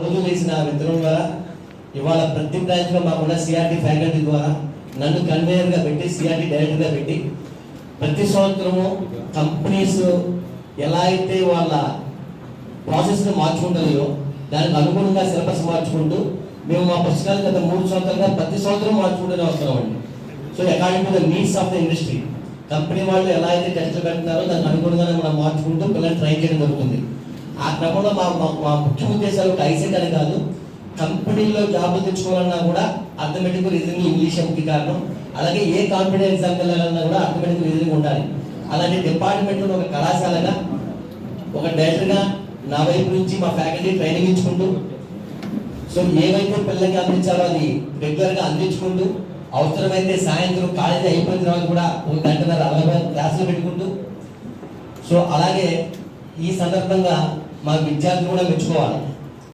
రోజు వేసిన విత్తనం ద్వారా ఇవాళ ప్రతి బ్రాంచ్లో మాకున్న సిఆర్టీ ఫ్యాకల్టీ ద్వారా నన్ను కన్వేయర్గా పెట్టి సిఆర్టీ డైరెక్టర్గా పెట్టి ప్రతి సంవత్సరము కంపెనీస్ ఎలా అయితే వాళ్ళ ప్రాసెస్ని మార్చుకుంటాయో దానికి అనుగుణంగా సిలబస్ మార్చుకుంటూ మేము మా పుస్తకాలు గత మూడు సంవత్సరాలుగా ప్రతి సంవత్సరం మార్చుకుంటూనే వస్తున్నామండి. So according to the needs of the industry company వాళ్ళు ఎలా అయితే టెస్టులు పెడుతున్నారో దానికి అనుగుణంగానే మనం మార్చుకుంటూ పిల్లల్ని ట్రై చేయడం జరుగుతుంది. ఆ క్రమంలో మా మా- ముఖ్య ఉద్దేశాలు ఒక ఐసెట్ కాదు. కంపెనీలో జాబ్ తెచ్చుకోవాలన్నా కూడా అర్థమెటిక్ రీజనింగ్ ఇంగ్లీష్ ముఖ్య కారణం. అలాగే ఏ కాంపిటేటివ్ ఎగ్జామ్కి వెళ్ళాలన్నా కూడా అర్థమెటిక్ రీజనింగ్ ఉండాలి. అలాంటి డిపార్ట్మెంట్లో ఒక కళాశాలగా ఒక డైరెక్టర్గా నా వైపు నుంచి మా ఫ్యాకల్టీ ట్రైనింగ్ ఇచ్చుకుంటూ సో ఏవైతే పిల్లలకి అందించాలో అది రెగ్యులర్గా అందించుకుంటూ అవసరమైతే సాయంత్రం కాలేజీ అయిపోయిన తర్వాత కూడా ఒక గంటన్నర అరవై క్లాసులు పెట్టుకుంటూ సో అలాగే ఈ సందర్భంగా మా విద్యార్థులు కూడా మెచ్చుకోవాలి.